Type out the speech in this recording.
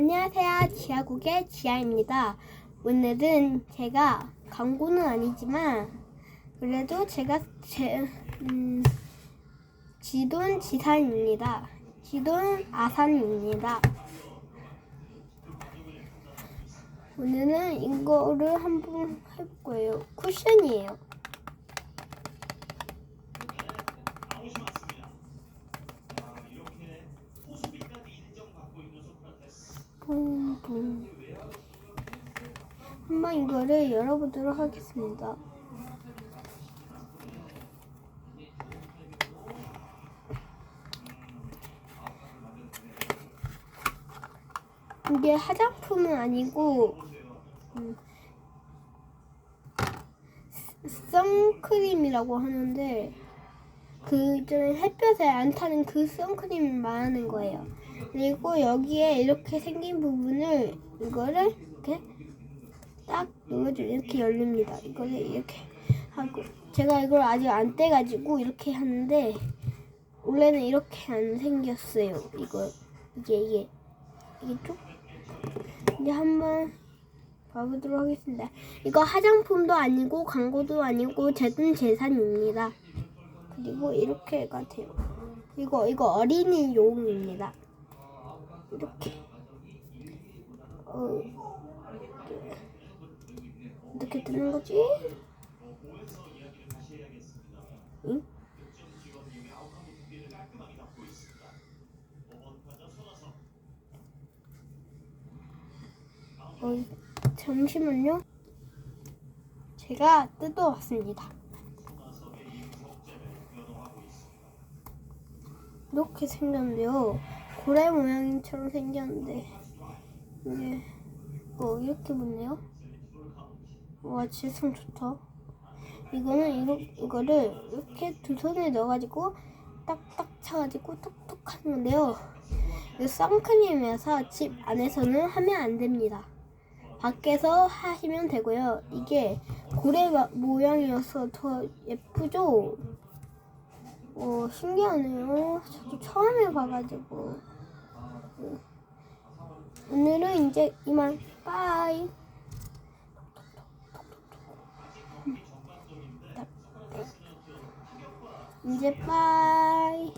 안녕하세요. 지하국의 지하입니다. 오늘은 제가 광고는 아니지만 그래도 제가 제 음, 지돈 지산입니다. 지돈 아산입니다. 오늘은 이거를 한번 해볼 거예요. 쿠션이에요. 붕붕. 한번 이거를 열어보도록 하겠습니다. 이게 화장품은 아니고 음, 선크림이라고 하는데 그 전에 햇볕에 안 타는 그 선크림을 말하는 거예요. 그리고 여기에 이렇게 생긴 부분을 이거를 이렇게 딱 눌러주 이렇게 열립니다. 이거를 이렇게 하고 제가 이걸 아직 안 떼가지고 이렇게 하는데 원래는 이렇게 안 생겼어요. 이거 이게 이게 이게 쭉 이제 한번 봐보도록 하겠습니다. 이거 화장품도 아니고 광고도 아니고 제돈 재산입니다. 그리고 이렇게 같아요. 이거 이거 어린이 용입니다. 이렇게 어 이렇게 뜨는 거지? 응? 어, 잠시만요. 제가 뜯어왔습니다. 이렇게 생겼는데요. 고래 모양처럼 생겼는데 이게 어 이렇게 붙네요. 와 질성 좋다. 이거는 이거 이거를 이렇게 두 손에 넣어가지고 딱딱 차가지고 톡톡 하는 건데요. 이 선크림이라서 집 안에서는 하면 안 됩니다. 밖에서 하시면 되고요. 이게 고래 마- 모양이어서 더 예쁘죠? 어, 신기하네요. 저도 처음에 봐가지고. 음. 오늘은 이제 이만 빠이. 이제 빠이.